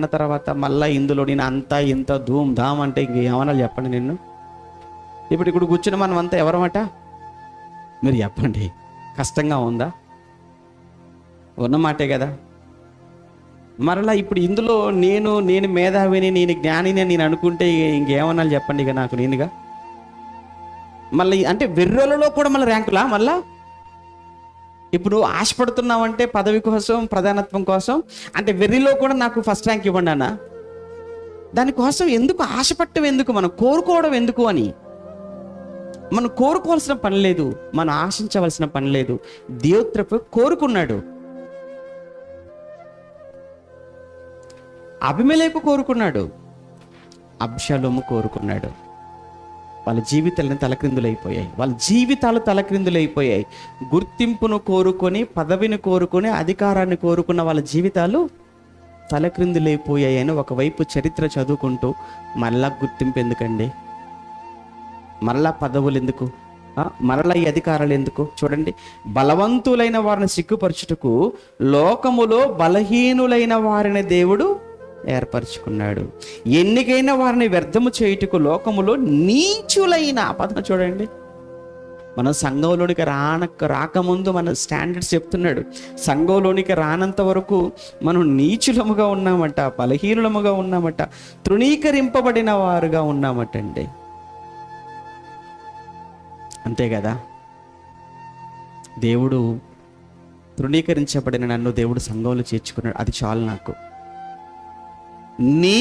అన్న తర్వాత మళ్ళీ ఇందులో నేను అంతా ఇంత ధూమ్ ధామ్ అంటే ఇంక చెప్పండి నిన్ను? ఇప్పుడు ఇప్పుడు కూర్చుని మనం అంతా ఎవరమట? మీరు చెప్పండి. కష్టంగా ఉందా? ఉన్నమాటే కదా. మరలా ఇప్పుడు ఇందులో నేను నేను మేధావిని నేను జ్ఞానిని నేను అనుకుంటే ఇంకేమన్నా చెప్పండి ఇక నాకు నేనుగా? మళ్ళీ అంటే వెర్రలలో కూడా మళ్ళీ ర్యాంకులా మళ్ళీ? ఇప్పుడు నువ్వు ఆశపడుతున్నావంటే పదవి కోసం ప్రధానత్వం కోసం అంటే వెర్రిలో కూడా నాకు ఫస్ట్ ర్యాంక్ ఇవ్వండి అన్న. దానికోసం ఎందుకు ఆశపట్టం ఎందుకు? మనం కోరుకోవడం ఎందుకు అని. మనం కోరుకోవాల్సిన పని లేదు. మనం ఆశించవలసిన పని లేదు. దేవత్రపు కోరుకున్నాడు. అభిమలేకు కోరుకున్నాడు. అబ్షలోము కోరుకున్నాడు. వాళ్ళ జీవితాలను తలక్రిందులైపోయాయి. వాళ్ళ జీవితాలు తలక్రిందులైపోయాయి. గుర్తింపును కోరుకొని పదవిని కోరుకొని అధికారాన్ని కోరుకున్న వాళ్ళ జీవితాలు తలక్రిందులైపోయాయి అని ఒకవైపు చరిత్ర చదువుకుంటూ మళ్ళా గుర్తింపు ఎందుకండి? మరలా పదవులు ఎందుకు? మరలా ఈ అధికారాలు ఎందుకు? చూడండి. బలవంతులైన వారిని సిగ్గుపరచుటకు లోకములో బలహీనులైన వారిని దేవుడు ఏర్పరచుకున్నాడు. ఎన్నికైన వారిని వ్యర్థము చేయుటకు లోకములో నీచులైన ఆ చూడండి. మనం సంఘంలోనికి రాన రాకముందు మన స్టాండర్డ్స్ చెప్తున్నాడు. సంఘంలోనికి రానంత వరకు మనం నీచులముగా ఉన్నామట బలహీనులముగా ఉన్నామట తృణీకరింపబడిన వారుగా ఉన్నామట అండి అంతే కదా? దేవుడు తృణీకరించబడిన నన్ను దేవుడు సంఘంలో చేర్చుకున్నాడు. అది చాలు నాకు. நீ